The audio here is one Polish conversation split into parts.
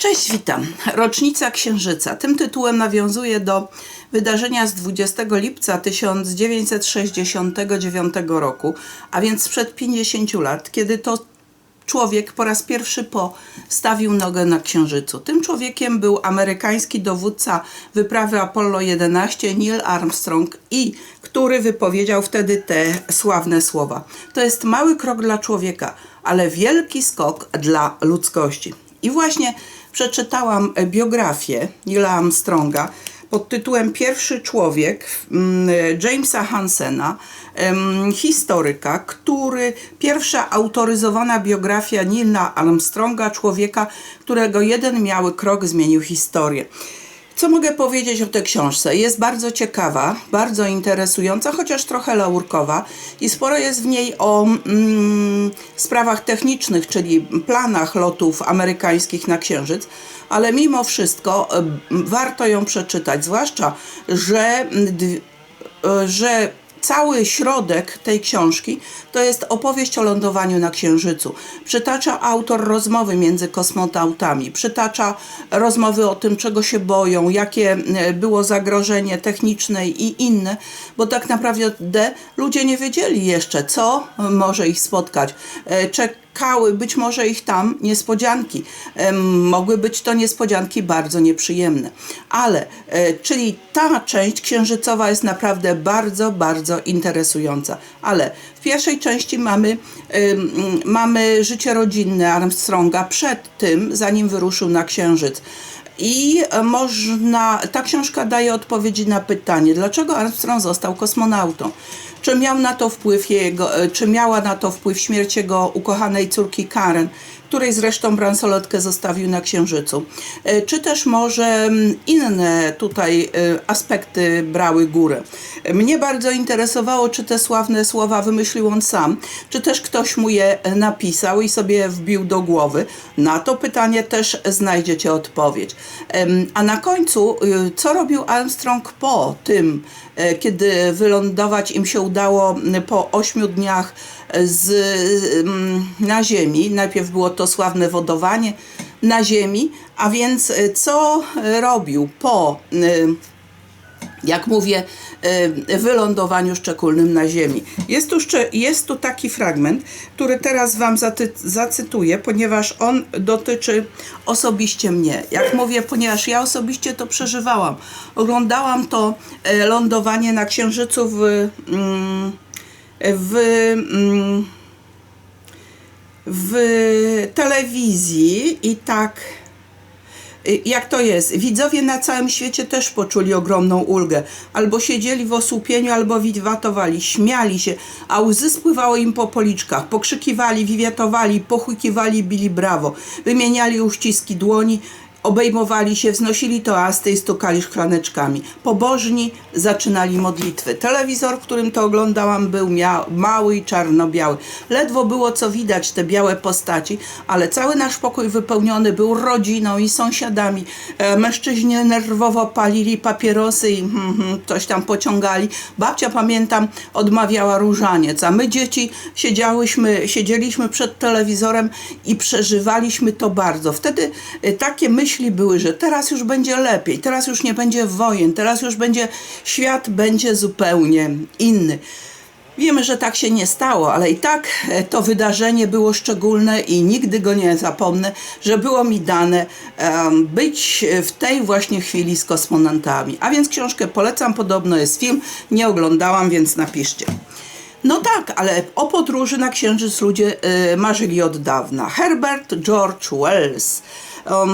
Cześć, witam. Rocznica Księżyca. Tym tytułem nawiązuje do wydarzenia z 20 lipca 1969 roku, a więc sprzed 50 lat, kiedy to człowiek po raz pierwszy postawił nogę na Księżycu. Tym człowiekiem był amerykański dowódca wyprawy Apollo 11 Neil Armstrong i który wypowiedział wtedy te sławne słowa. To jest mały krok dla człowieka, ale wielki skok dla ludzkości. I właśnie przeczytałam biografię Neila Armstronga pod tytułem Pierwszy człowiek mm, Jamesa Hansena, historyka, który pierwsza autoryzowana biografia Nila Armstronga, człowieka, którego jeden mały krok zmienił historię. Co mogę powiedzieć o tej książce? Jest bardzo ciekawa, bardzo interesująca, chociaż trochę laurkowa i sporo jest w niej o mm, sprawach technicznych, czyli planach lotów amerykańskich na Księżyc, ale mimo wszystko e, warto ją przeczytać, zwłaszcza, że, e, że Cały środek tej książki to jest opowieść o lądowaniu na Księżycu. Przytacza autor rozmowy między kosmonautami, przytacza rozmowy o tym, czego się boją, jakie e, było zagrożenie techniczne i inne, bo tak naprawdę ludzie nie wiedzieli jeszcze, co może ich spotkać. E, Czekały być może ich tam niespodzianki. Em, Mogły być to niespodzianki bardzo nieprzyjemne. Ale, e, czyli ta część księżycowa jest naprawdę bardzo, bardzo interesująca. Ale w pierwszej części mamy, mamy życie rodzinne Armstronga przed tym, zanim wyruszył na księżyc. I można, ta książka daje odpowiedzi na pytanie, dlaczego Armstrong został kosmonautą. Czy miał na to wpływ jego, e, czy miała na to wpływ śmierć jego ukochanej córki Karen, której zresztą bransoletkę zostawił na Księżycu. E, Czy też może mm, inne tutaj e, aspekty brały górę. Mnie bardzo interesowało, czy te sławne słowa wymyślił on sam, czy też ktoś mu je napisał i sobie wbił do głowy. Na to pytanie też znajdziecie odpowiedź. A na końcu, y, co robił Armstrong po tym, e, kiedy wylądować im się udało po ośmiu dniach z, mm, na Ziemi. Najpierw było to sławne wodowanie na Ziemi, a więc e, co e, robił po, e, jak mówię, e, wylądowaniu szczególnym na Ziemi. Jest tu, jest tu taki fragment, który teraz Wam zaty- zacytuję, ponieważ on dotyczy osobiście mnie. Jak mówię, ponieważ ja osobiście to przeżywałam. Oglądałam to e, lądowanie na Księżycu w... Mm, w, mm, w telewizji i tak y, jak to jest? Widzowie na całym świecie też poczuli ogromną ulgę. Albo siedzieli w osłupieniu, albo wiwatowali, śmiali się, a łzy spływały im po policzkach. Pokrzykiwali, wiwiatowali, pochukiwali, bili brawo. Wymieniali uściski dłoni, obejmowali się, wznosili toasty i stukali szklaneczkami. Pobożni zaczynali modlitwy. Telewizor, w którym to oglądałam, był mały i czarno-biały. Ledwo było co widać te białe postaci, ale cały nasz pokój wypełniony był rodziną i sąsiadami. E, mężczyźni nerwowo palili papierosy i hmm, hmm, coś tam pociągali. Babcia, pamiętam, odmawiała różaniec, a my dzieci siedziałyśmy, siedzieliśmy przed telewizorem i przeżywaliśmy to bardzo. Wtedy e, takie myśli były, że teraz już będzie lepiej, teraz już nie będzie wojen, teraz już będzie świat będzie zupełnie inny. Wiemy, że tak się nie stało, ale i tak e, to wydarzenie było szczególne i nigdy go nie zapomnę, że było mi dane być w tej właśnie chwili z kosmonautami. A więc książkę polecam, podobno jest film, nie oglądałam, więc napiszcie. No tak, ale o podróży na Księżyc ludzie e, marzyli od dawna. Herbert George Wells,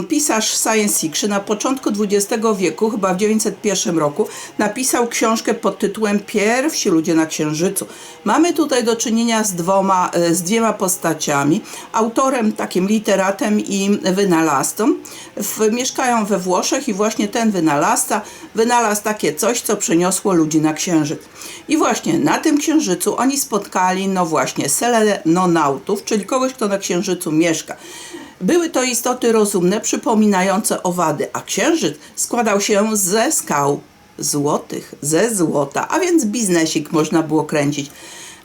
pisarz science fiction na początku XX wieku, chyba w 901 roku, napisał książkę pod tytułem Pierwsi ludzie na Księżycu. Mamy tutaj do czynienia z dwoma, e, z dwiema postaciami. Autorem, takim literatem i wynalazcą. Mieszkają we Włoszech i właśnie ten wynalazca wynalazł takie coś, co przeniosło ludzi na Księżyc. I właśnie na tym Księżycu oni spotkali, no właśnie, selenonautów, czyli kogoś, kto na Księżycu mieszka. Były to istoty rozumne, przypominające owady, a Księżyc składał się ze skał złotych, ze złota, a więc biznesik można było kręcić.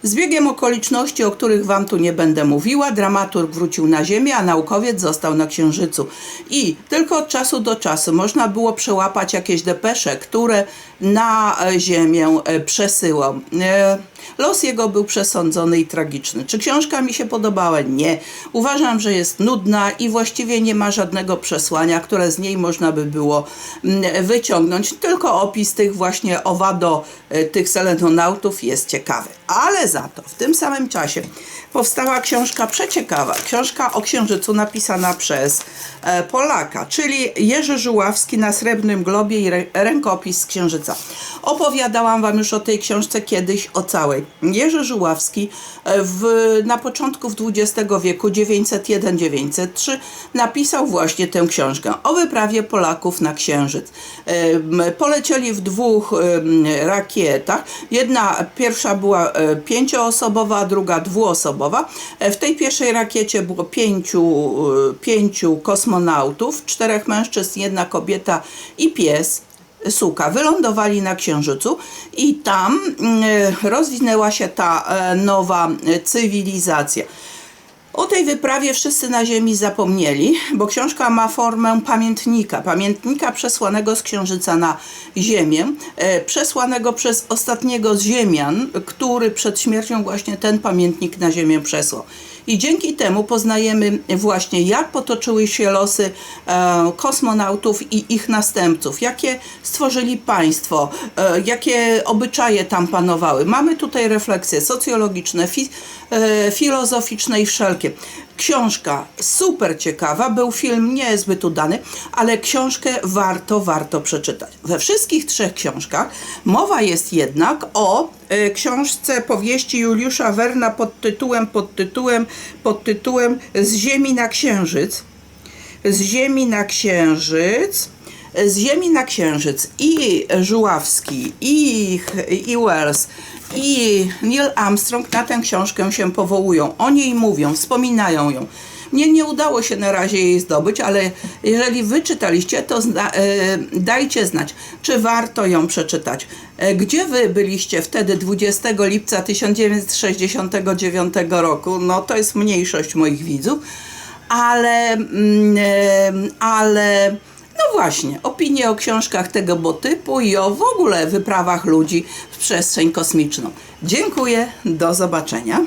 Z biegiem okoliczności, o których Wam tu nie będę mówiła, dramaturg wrócił na Ziemię, a naukowiec został na Księżycu. I tylko od czasu do czasu można było przełapać jakieś depesze, które na e, Ziemię e, przesyłał. E, Los jego był przesądzony i tragiczny. Czy książka mi się podobała? Nie. Uważam, że jest nudna i właściwie nie ma żadnego przesłania, które z niej można by było mm, wyciągnąć. Tylko opis tych właśnie owado, tych selenonautów jest ciekawy. Ale za to w tym samym czasie powstała książka przeciekawa. Książka o Księżycu napisana przez e, Polaka, czyli Jerzy Żuławski na Srebrnym Globie i rę- rękopis Księżyca. Opowiadałam Wam już o tej książce kiedyś, o całej. Jerzy Żuławski e, w, na początku XX wieku 901-903 napisał właśnie tę książkę o wyprawie Polaków na Księżyc. Em, Polecieli w dwóch rakietach. Jedna, pierwsza była e, pięcioosobowa, a druga dwuosobowa. E, W tej pierwszej rakiecie było pięciu, e, pięciu kosmonautów, czterech mężczyzn, jedna kobieta i pies. Suka wylądowali na Księżycu i tam mm, e, rozwinęła się ta nowa cywilizacja. O tej wyprawie wszyscy na Ziemi zapomnieli, bo książka ma formę pamiętnika, pamiętnika przesłanego z Księżyca na Ziemię, e, przesłanego przez ostatniego z Ziemian, który przed śmiercią właśnie ten pamiętnik na Ziemię przesłał. I dzięki temu poznajemy właśnie, jak potoczyły się losy e, kosmonautów i ich następców, jakie stworzyli państwo, e, jakie obyczaje tam panowały. Mamy tutaj refleksje socjologiczne, fi, e, filozoficzne i wszelkie. Książka super ciekawa, był film niezbyt udany, ale książkę warto, warto przeczytać. We wszystkich trzech książkach mowa jest jednak o książce powieści Juliusza Werna pod tytułem, pod tytułem, pod tytułem Z Ziemi na Księżyc. Z Ziemi na Księżyc. Z Ziemi na Księżyc i Żuławski, i, i Wells, i Neil Armstrong na tę książkę się powołują. O niej mówią, wspominają ją. Mnie nie udało się na razie jej zdobyć, ale jeżeli wy czytaliście, to zna, e, dajcie znać, czy warto ją przeczytać. E, gdzie wy byliście wtedy 20 lipca 1969 roku? No to jest mniejszość moich widzów, ale, mm, e, ale no właśnie, opinie o książkach tego typu i o w ogóle wyprawach ludzi w przestrzeń kosmiczną. Dziękuję, do zobaczenia.